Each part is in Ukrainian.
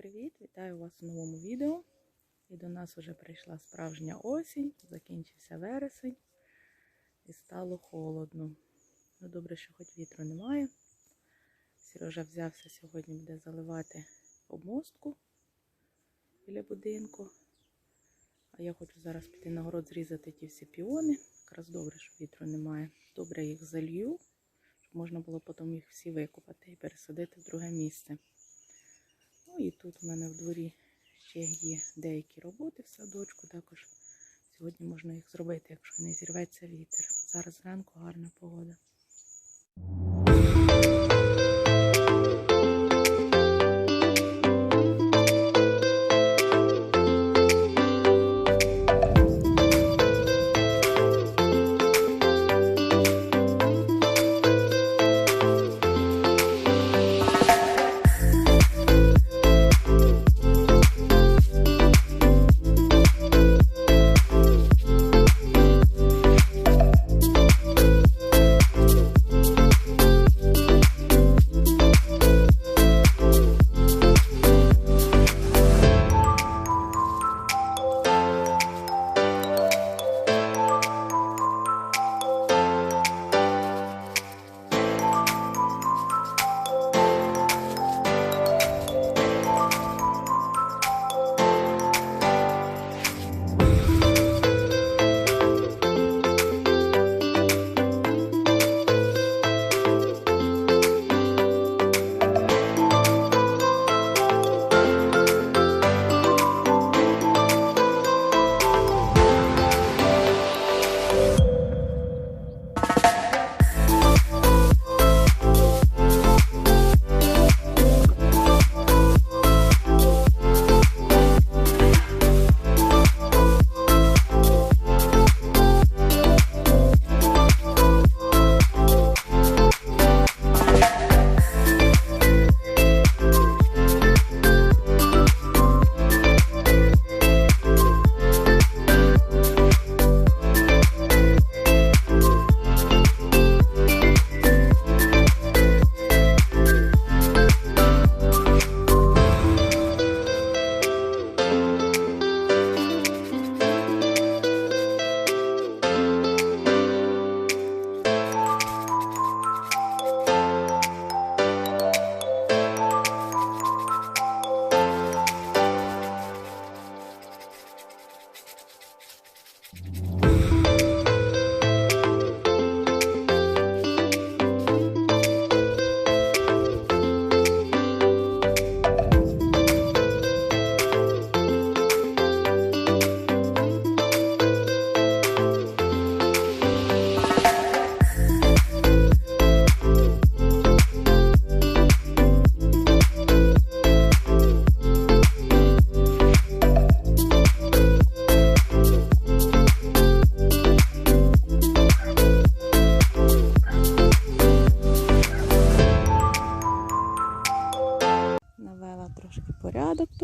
привіт! Вітаю вас у новому відео. І до нас вже прийшла справжня осінь, закінчився вересень і стало холодно. Ну, добре, що хоч вітру немає. Сережа взявся сьогодні буде заливати обмостку біля будинку. А я хочу зараз піти на город зрізати ті всі піони. Якраз добре, що вітру немає. Добре їх залью, щоб можна було потім їх всі викопати і пересадити в друге місце. І тут у мене в дворі ще є деякі роботи в садочку. Також сьогодні можна їх зробити, якщо не зірветься вітер. Зараз зранку гарна погода.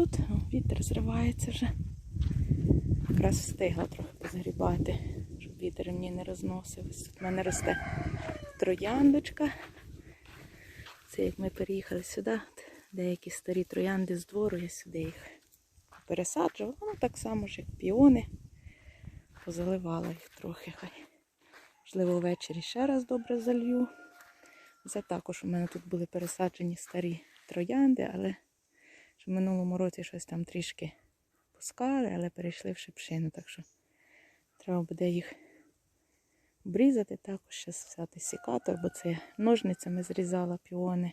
Тут. Вітер зривається вже. Якраз встигла трохи позгрібати, щоб вітер мені не розносив. Тут в мене росте трояндочка. Це як ми переїхали сюди. Деякі старі троянди з двору, я сюди їх пересаджувала. Воно так само ж, як піони. Позаливала їх трохи. Хай. Можливо, ввечері ще раз добре залью. Це також у мене тут були пересаджені старі троянди, але в минулому році щось там трішки пускали, але перейшли в шипшину. Так що треба буде їх обрізати, також зараз взяти сікатор, бо це ножницями зрізала піони.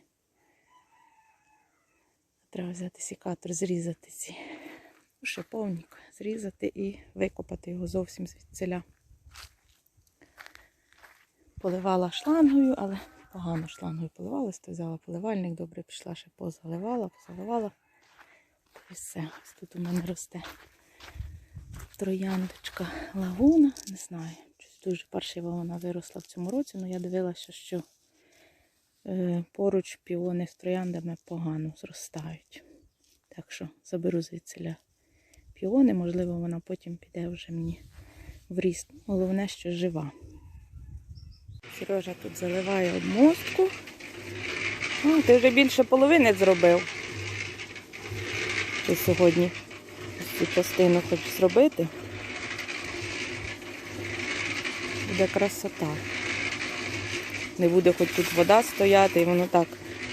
Треба взяти сікатор, зрізати ці ну, шиповник, зрізати і викопати його зовсім звідсіля. Поливала шлангою, але погано шлангою поливалась, то взяла поливальник, добре пішла, ще позаливала, позаливала. І все. Ось тут у мене росте трояндочка лагуна. Не знаю, дуже паршиво вона виросла в цьому році, але я дивилася, що е, поруч піони з трояндами погано зростають. Так що заберу звідсиля піони, можливо, вона потім піде вже мені в ріст. Головне, що жива. Сережа тут заливає обмостку. О, ти вже більше половини зробив. То сьогодні цю частину хочу зробити. Буде красота. Не буде хоч тут вода стояти, і воно так.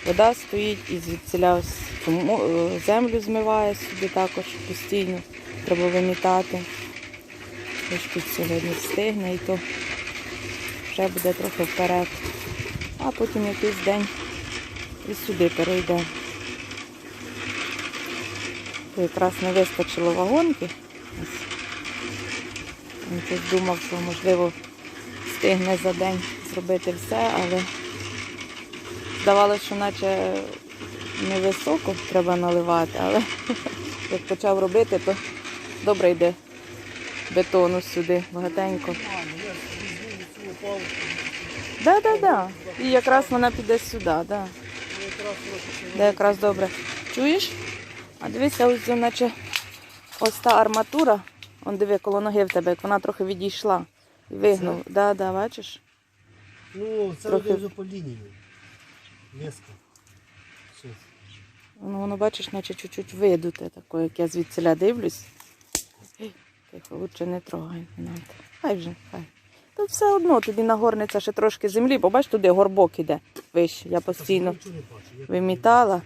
Вода стоїть і звідсіля е, землю змиває собі також постійно. Треба вимітати. Ось тут сьогодні встигне і то вже буде трохи вперед. А потім якийсь день і сюди перейде. Якраз не вистачило вагонки. Він щось думав, що можливо встигне за день зробити все, але здавалося, що наче невисоко треба наливати, але як почав робити, то добре йде бетону сюди багатенько. Так, так, так. І якраз вона піде сюди, так. Да. Якраз добре. Чуєш? А дивися, ось наче ось та арматура. Он диви, коло ноги в тебе, як вона трохи відійшла. Вигнув. Так, да, да, бачиш? Ну, це Трохи- вже по лінії. Леска. Щось. Воно, воно бачиш, наче чуть-чуть видуте, таке, як я звідсіля дивлюсь. Тихо, лучше не трогай. не надо. Хай вже, хай. Тут все одно, тобі нагорниться ще трошки землі, побач, туди горбок іде вище. Я постійно вимітала.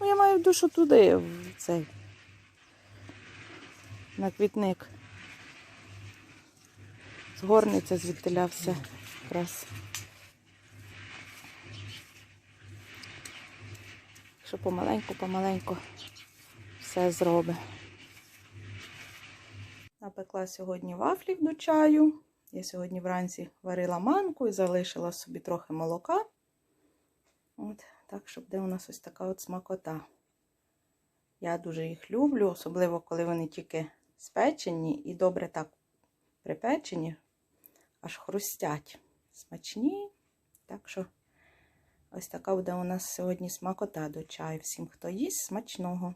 Ну, я маю душу туди, в цей. На квітник. Згорниться звідтиля все. Якраз. Що помаленьку, помаленьку все зробить. Напекла сьогодні вафлів до чаю. Я сьогодні вранці варила манку і залишила собі трохи молока. От, так, щоб де у нас ось така от смакота. Я дуже їх люблю, особливо коли вони тільки спечені і добре так припечені, аж хрустять. Смачні. Так що ось така буде у нас сьогодні смакота до чаю. Всім, хто їсть, смачного.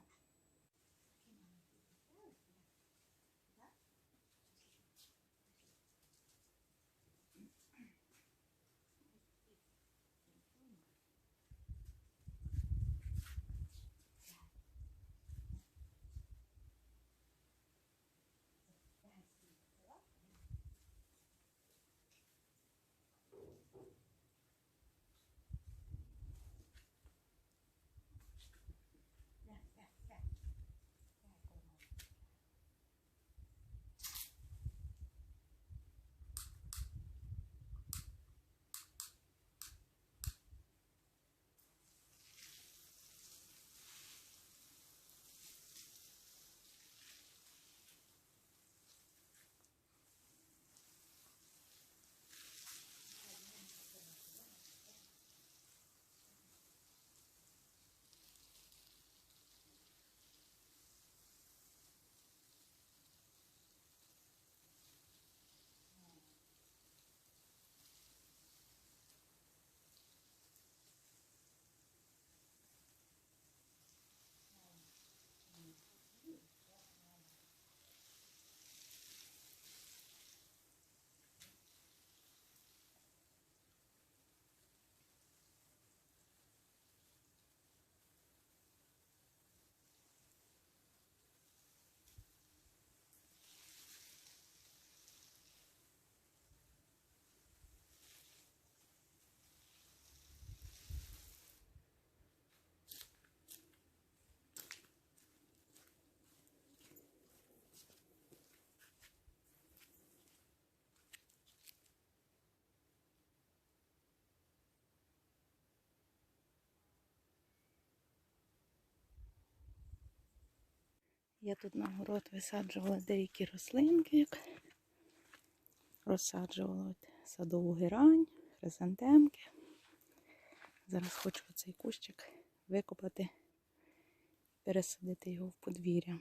Я тут на город висаджувала деякі рослинки, як розсаджувала от садову герань, хризантемки. Зараз хочу цей кущик викопати, пересадити його в подвір'я.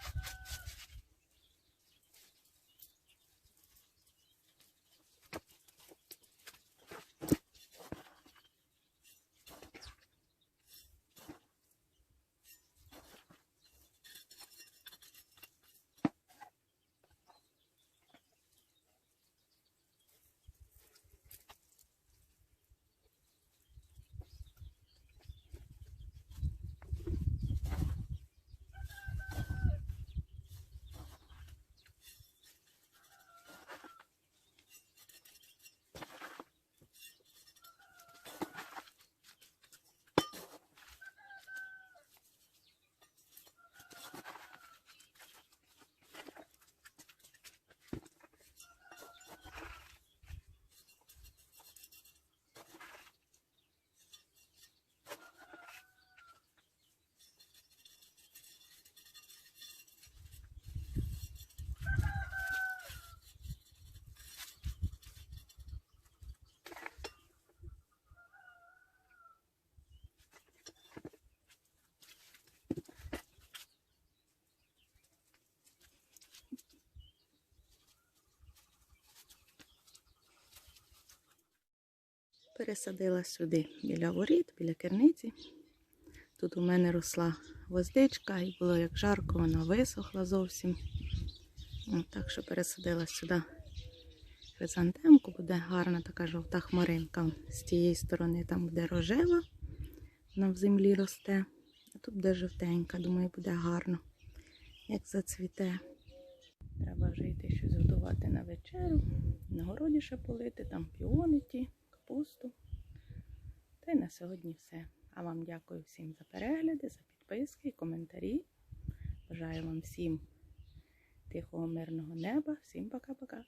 Пересадила сюди біля воріт, біля керниці. Тут у мене росла гвоздичка і було як жарко, вона висохла зовсім. От, так що пересадила сюди хризантемку, буде гарна така жовта хмаринка. З тієї сторони там буде рожева, вона в землі росте. А тут буде жовтенька, думаю, буде гарно, як зацвіте. Треба вже йти щось готувати на вечерю. На городі ще полити, там піони ті, капусту. Й на сьогодні все. А вам дякую всім за перегляди, за підписки і коментарі. Бажаю вам всім тихого, мирного неба. Всім пока-пока.